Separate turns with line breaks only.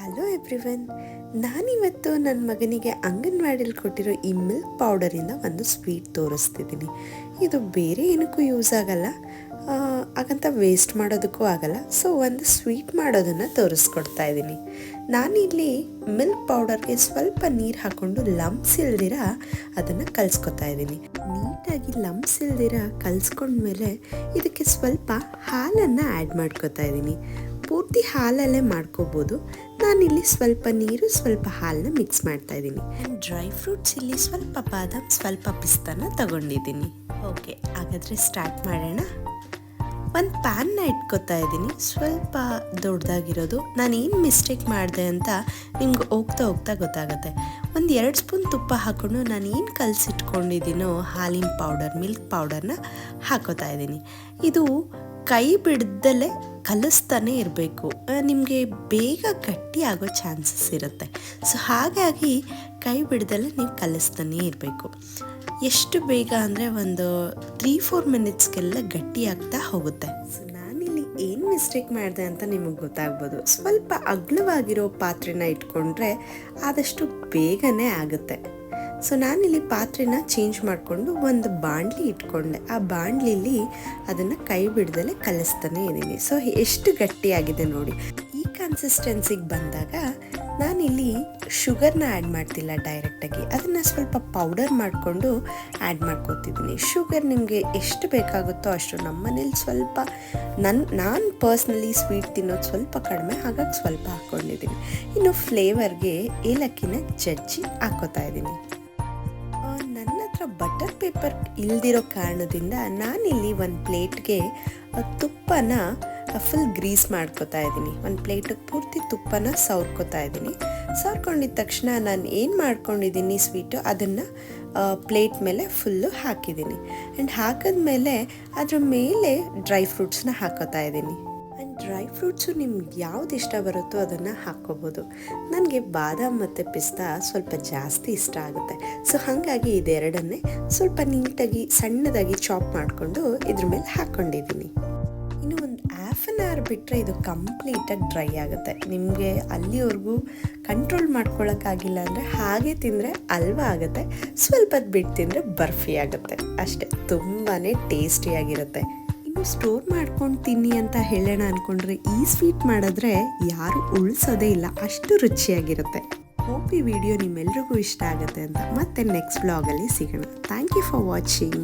Hello everyone. ನಾನಿವತ್ತು ನನ್ನ ಮಗನಿಗೆ ಅಂಗನವಾಡಿಲಿ ಕೊಟ್ಟಿರೋ ಈ ಮಿಲ್ಕ್ ಪೌಡರಿಂದ ಒಂದು ಸ್ವೀಟ್ ತೋರಿಸ್ತಿದ್ದೀನಿ. ಇದು ಬೇರೆ ಏನಕ್ಕೂ ಯೂಸ್ ಆಗಲ್ಲ. ಹಾಗಂತ ವೇಸ್ಟ್ ಮಾಡೋದಕ್ಕೂ ಆಗಲ್ಲ. ಸೊ, ಒಂದು ಸ್ವೀಟ್ ಮಾಡೋದನ್ನು ತೋರಿಸ್ಕೊಡ್ತಾ ಇದ್ದೀನಿ. ನಾನಿಲ್ಲಿ ಮಿಲ್ಕ್ ಪೌಡರ್ಗೆ ಸ್ವಲ್ಪ ನೀರು ಹಾಕ್ಕೊಂಡು ಲಂಪ್ಸ್ ಇಲ್ದಿರ ಅದನ್ನು ಕಲ್ಸ್ಕೊತಾ ಇದ್ದೀನಿ. ನೀಟಾಗಿ ಲಂಪ್ಸ್ ಇಲ್ದಿರ ಕಲ್ಸ್ಕೊಂಡ್ಮೇಲೆ ಇದಕ್ಕೆ ಸ್ವಲ್ಪ ಹಾಲನ್ನು ಆ್ಯಡ್ ಮಾಡ್ಕೊತಾ ಇದ್ದೀನಿ. ಪೂರ್ತಿ ಹಾಲಲ್ಲೇ ಮಾಡ್ಕೋಬೋದು. ನಾನಿಲ್ಲಿ ಸ್ವಲ್ಪ ನೀರು, ಸ್ವಲ್ಪ ಹಾಲನ್ನ ಮಿಕ್ಸ್ ಮಾಡ್ತಾ ಇದ್ದೀನಿ. ಡ್ರೈ ಫ್ರೂಟ್ಸ್ ಇಲ್ಲಿ ಸ್ವಲ್ಪ ಬಾದಾಮ್, ಸ್ವಲ್ಪ ಪಿಸ್ತಾನ ತಗೊಂಡಿದ್ದೀನಿ. ಓಕೆ ಹಾಗಾದರೆ ಸ್ಟಾರ್ಟ್ ಮಾಡೋಣ. ಒಂದು ಪ್ಯಾನ್ನ ಇಟ್ಕೊತಾ ಇದ್ದೀನಿ. ಸ್ವಲ್ಪ ದೊಡ್ಡದಾಗಿರೋದು. ನಾನು ಏನು ಮಿಸ್ಟೇಕ್ ಮಾಡಿದೆ ಅಂತ ನಿಮ್ಗೆ ಹೋಗ್ತಾ ಹೋಗ್ತಾ ಗೊತ್ತಾಗುತ್ತೆ. ಒಂದು ಎರಡು ಸ್ಪೂನ್ ತುಪ್ಪ ಹಾಕ್ಕೊಂಡು ನಾನು ಏನು ಕಲಸಿಟ್ಕೊಂಡಿದ್ದೀನೋ ಹಾಲಿನ ಪೌಡರ್ ಮಿಲ್ಕ್ ಪೌಡರ್ನ ಹಾಕೋತಾ ಇದ್ದೀನಿ. ಇದು ಕೈ ಬಿಡ್ದಲೇ ಕಲಿಸ್ತಾನೆ ಇರಬೇಕು. ನಿಮಗೆ ಬೇಗ ಗಟ್ಟಿ ಆಗೋ ಚಾನ್ಸಸ್ ಇರುತ್ತೆ. ಸೊ, ಹಾಗಾಗಿ ಕೈ ಬಿಡ್ದಲೇ ನೀವು ಕಲಿಸ್ತಾನೆ ಇರಬೇಕು. ಎಷ್ಟು ಬೇಗ ಅಂದರೆ ಒಂದು ತ್ರೀ ಫೋರ್ ಮಿನಿಟ್ಸ್ಗೆಲ್ಲ ಗಟ್ಟಿ ಆಗ್ತಾ ಹೋಗುತ್ತೆ. ಸೊ ನಾನಿಲ್ಲಿ ಏನು ಮಿಸ್ಟೇಕ್ ಮಾಡಿದೆ ಅಂತ ನಿಮಗೆ ಗೊತ್ತಾಗ್ಬೋದು. ಸ್ವಲ್ಪ ಅಗ್ಲವಾಗಿರೋ ಪಾತ್ರೆನ ಇಟ್ಕೊಂಡ್ರೆ ಆದಷ್ಟು ಬೇಗನೆ ಆಗುತ್ತೆ. ಸೊ ನಾನಿಲ್ಲಿ ಪಾತ್ರೆನ ಚೇಂಜ್ ಮಾಡಿಕೊಂಡು ಒಂದು ಬಾಣಲಿ ಇಟ್ಕೊಂಡೆ. ಆ ಬಾಣಲಿಲಿ ಅದನ್ನು ಕೈ ಬಿಡ್ದಲೆ ಕಲಿಸ್ತಾನೆ ಇದ್ದೀನಿ. ಸೊ ಎಷ್ಟು ಗಟ್ಟಿಯಾಗಿದೆ ನೋಡಿ. ಈ ಕನ್ಸಿಸ್ಟೆನ್ಸಿಗೆ ಬಂದಾಗ ನಾನಿಲ್ಲಿ ಶುಗರ್ನ ಆ್ಯಡ್ ಮಾಡ್ತಿಲ್ಲ ಡೈರೆಕ್ಟಾಗಿ ಅದನ್ನು ಸ್ವಲ್ಪ ಪೌಡರ್ ಮಾಡಿಕೊಂಡು ಆ್ಯಡ್ ಮಾಡ್ಕೋತಿದ್ದೀನಿ. ಶುಗರ್ ನಿಮಗೆ ಎಷ್ಟು ಬೇಕಾಗುತ್ತೋ ಅಷ್ಟು ನಮ್ಮ ಮನೇಲಿ ಸ್ವಲ್ಪ ನನ್ನ ನಾನು ಪರ್ಸ್ನಲಿ ಸ್ವೀಟ್ ತಿನ್ನೋದು ಸ್ವಲ್ಪ ಕಡಿಮೆ ಹಾಗಾಗಿ ಸ್ವಲ್ಪ ಹಾಕ್ಕೊಂಡಿದ್ದೀನಿ ಇನ್ನು ಫ್ಲೇವರ್ಗೆ ಏಲಕ್ಕಿನ ಜಜ್ಜಿ ಹಾಕೋತಾ ಇದ್ದೀನಿ. ಬಟರ್ ಪೇಪರ್ ಇಲ್ದಿರೋ ಕಾರಣದಿಂದ ನಾನಿಲ್ಲಿ ಒಂದು ಪ್ಲೇಟ್ಗೆ ತುಪ್ಪನ ಫುಲ್ ಗ್ರೀಸ್ ಮಾಡ್ಕೋತಾ ಇದ್ದೀನಿ. ಒಂದು ಪ್ಲೇಟಿಗೆ ಪೂರ್ತಿ ತುಪ್ಪನ ಸವರ್ಕೊತಾ ಇದ್ದೀನಿ. ಸವರ್ಕೊಂಡಿದ ತಕ್ಷಣ ನಾನು ಏನು ಮಾಡ್ಕೊಂಡಿದ್ದೀನಿ ಸ್ವೀಟು ಅದನ್ನು ಪ್ಲೇಟ್ ಮೇಲೆ ಫುಲ್ಲು ಹಾಕಿದ್ದೀನಿ. ಆ್ಯಂಡ್ ಹಾಕಿದ್ಮೇಲೆ ಅದ್ರ ಮೇಲೆ ಡ್ರೈ ಫ್ರೂಟ್ಸ್ನ ಹಾಕೋತಾ ಇದ್ದೀನಿ. ಡ್ರೈ ಫ್ರೂಟ್ಸು ನಿಮ್ಗೆ ಯಾವ್ದು ಇಷ್ಟ ಬರುತ್ತೋ ಅದನ್ನು ಹಾಕ್ಕೋಬೋದು. ನನಗೆ ಬಾದಾಮ್ ಮತ್ತು ಪಿಸ್ತಾ ಸ್ವಲ್ಪ ಜಾಸ್ತಿ ಇಷ್ಟ ಆಗುತ್ತೆ. ಸೊ ಹಾಗಾಗಿ ಇದೆರಡನ್ನೇ ಸ್ವಲ್ಪ ನೀಟಾಗಿ ಸಣ್ಣದಾಗಿ ಚಾಪ್ ಮಾಡಿಕೊಂಡು ಇದ್ರ ಮೇಲೆ ಹಾಕ್ಕೊಂಡಿದ್ದೀನಿ ಇನ್ನು ಒಂದು ಹಾಫ್ ಆನ್ ಅವರ್ ಬಿಟ್ಟರೆ ಇದು ಕಂಪ್ಲೀಟಾಗಿ ಡ್ರೈ ಆಗುತ್ತೆ. ನಿಮಗೆ ಅಲ್ಲಿವರೆಗೂ ಕಂಟ್ರೋಲ್ ಮಾಡ್ಕೊಳ್ಳೋಕ್ಕಾಗಿಲ್ಲ ಅಂದರೆ ಹಾಗೆ ತಿಂದರೆ ಅಲ್ವಾ ಆಗುತ್ತೆ. ಸ್ವಲ್ಪ ಬಿಟ್ಟು ತಿಂದರೆ ಬರ್ಫಿ ಆಗುತ್ತೆ. ಅಷ್ಟೇ ತುಂಬಾ ಟೇಸ್ಟಿಯಾಗಿರುತ್ತೆ ಇನ್ನು ಸ್ಟೋರ್ ಮಾಡ್ಕೊಂಡು ತಿನ್ನಿ ಅಂತ ಹೇಳೋಣ ಅಂದ್ಕೊಂಡ್ರೆ ಈ ಸ್ವೀಟ್ ಮಾಡಿದ್ರೆ ಯಾರು ಉಳಿಸೋದೇ ಇಲ್ಲ. ಅಷ್ಟು ರುಚಿಯಾಗಿರುತ್ತೆ. ಹೋಪ್ ಈ ವಿಡಿಯೋ ನಿಮ್ಮೆಲ್ರಿಗೂ ಇಷ್ಟ ಆಗುತ್ತೆ ಅಂತ ಮತ್ತೆ ನೆಕ್ಸ್ಟ್ ಬ್ಲಾಗಲ್ಲಿ ಸಿಗೋಣ. Thank you for watching